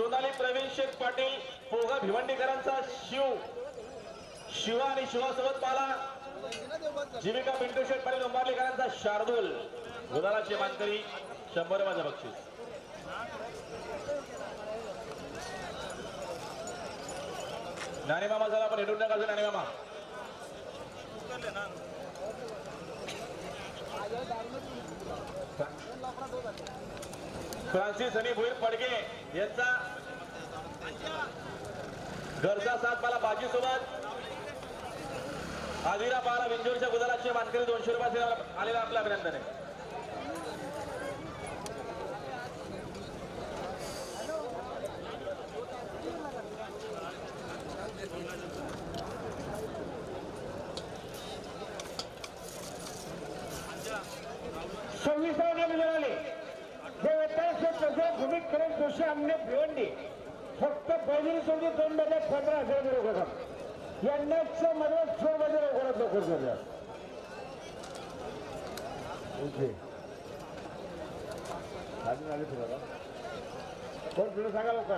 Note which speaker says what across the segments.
Speaker 1: सोनाली प्रवीण शेख पाटील पोगा भिवंडीकरांचा शिव. शिवा आणि शिवासोबत पाला. जीविका पिंटू शेठ पाटील उंबारलीकरांचा शार्दूल. गुलालाचे मानकरी शंभर माझं बक्षीस. नाणे मामा झाला आपण हेडून टाका नाणे मामा. फ्रान्सिस आणि भुईर पडगे यांचा घरचा सात मला बाजी सोबत आदिरा पाला विंजोरच्या गुदालाचे मानकरी दोनशे रुपये आलेला आपलं अभिनंदन आहे
Speaker 2: सव्वीसावणे मिळाले हे एकोणीसशे पंधरा दिवशी आमने भिवंडी फक्त पहिली सोडली दोन मध्ये पंधरा हजार रुपये होतात यांनाच मध्ये छो मध्ये रोखत लोक झाल्या ओके. अजून आले तुला कोण तुला सांगा लोक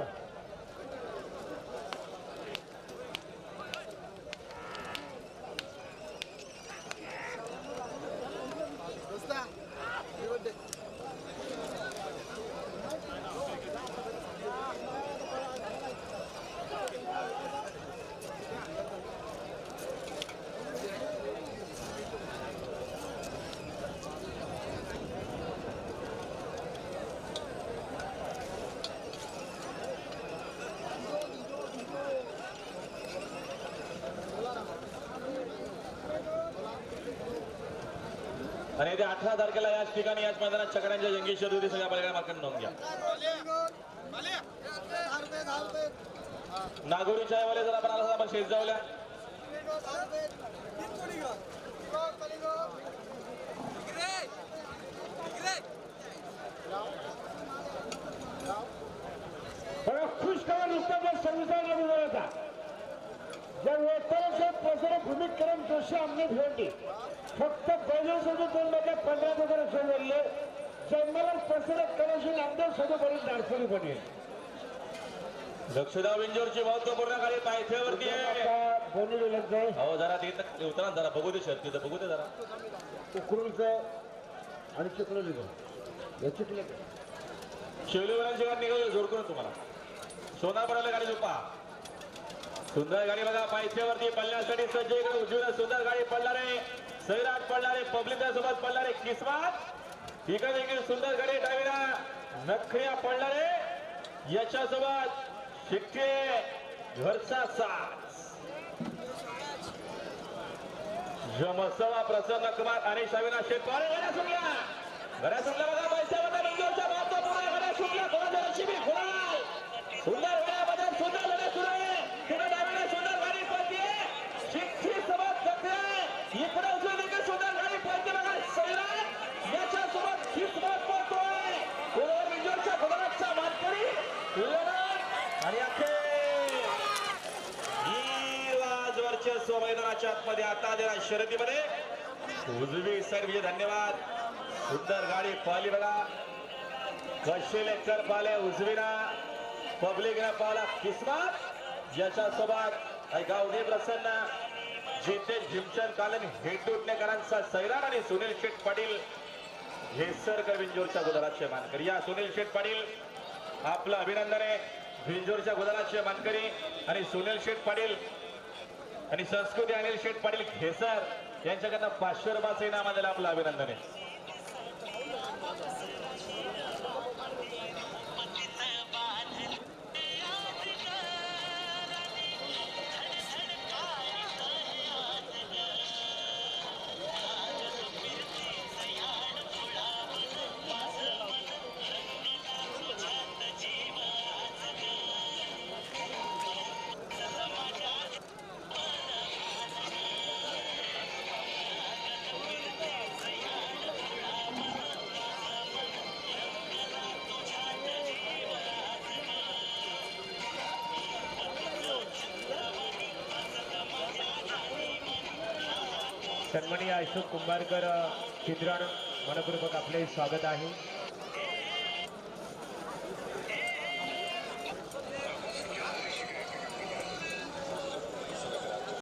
Speaker 2: Thank
Speaker 1: आणि ते अठरा तारखेला याच ठिकाणी याच मैदानात चकड्यांच्या जंगी शर्यती सगळ्या बघायला मार्केट नोंद घ्या. नागोरी चायवाले जर आपण आला आपण शेत जाऊल्या
Speaker 2: खुश करा नुसता होता ज्या वेतनाचे प्रसार भूमिक करून जोशी आमने भिवंडी फक्त पहिल्या सोडून दोन मध्ये पंधरा हजार सोडले जन्माला प्रसारक करायची नामदेव सोबत नाडसरी बनेल
Speaker 1: लक्षदा विंजोरची महत्त्वपूर्ण गाडी पायथ्यावरती आहे? अहो जरा ते इथं उतरा जरा बघू दे शर्ट तिथं बघू दे जरा.
Speaker 2: उकरूलचं आणि चिखलोलीचं हे चिखले.
Speaker 1: शिवलीवरांची गाडी निघाली करून तुम्हाला. सोना पडायला गाडी झोपा सुंदर गाडी बघा पायथ्यावरती पडण्यासाठी सज्ज इकडे उजवीला सुंदर गाडी पडणार आहे सैराट पडणार आहे पब्लिक सोबत पडणार आहे किस्मत. इकडे देखील सुंदर गाडी डावीला नखऱ्या पडणार आहे याच्यासोबत शिक्के घरचा साथ जमसवा प्रसन्न कुमार आणि शाविना शेटवाळे बऱ्या सुटल्या बऱ्या सुटल्या बघा पैशामध्ये बेंगलोरच्या महत्त्वपूर्ण गड्या सुटल्या कोणाच्या शिबी खुणाल सुंदर गड्यामध्ये सुंदर गड्या सुरू आहे तिकडे डावीला सुंदर गाडी पळते शिक्षी सोबत जखरे इकडे उजवी देखील सुंदर गाडी पळते बघा सैराट याच्या सोबत किस्मत पळतोय कोणावर बेंगलोरच्या गुजरातचा मानकरी लढत आणि अखेर वीरराज वर्चस्व मैदानाच्या आता आलेल्या शर्यतीमध्ये. उजवी साईड विजय धन्यवाद. सुंदर गाडी पाहिली बघा. कशेले कर पाहिले उजवीना पब्लिक पब्लिकना पाहिला किस्मत. याच्या सोबत गावडे प्रसन्न. जितेश भीमचंद कालन हेटुटणेकरांचा सैराट आणि सुनील शेठ पाटील. हे हेसरकर विंजोरच्या गुजरातचे मानकरी. या सुनील शेठ पाटील आपलं अभिनंदन आहे. भिंजोरच्या गुजरातचे मानकरी आणि सुनील शेठ पाटील आणि संस्कृती अनिल शेठ पाटील खेसर यांच्याकडनं पाचशे रुपयाचं इनाम आलेलं आपलं अभिनंदन आहे.
Speaker 2: सन्माननीय अशोक कुंभारकर चित्रण मनपूर्वक आपले स्वागत आहे.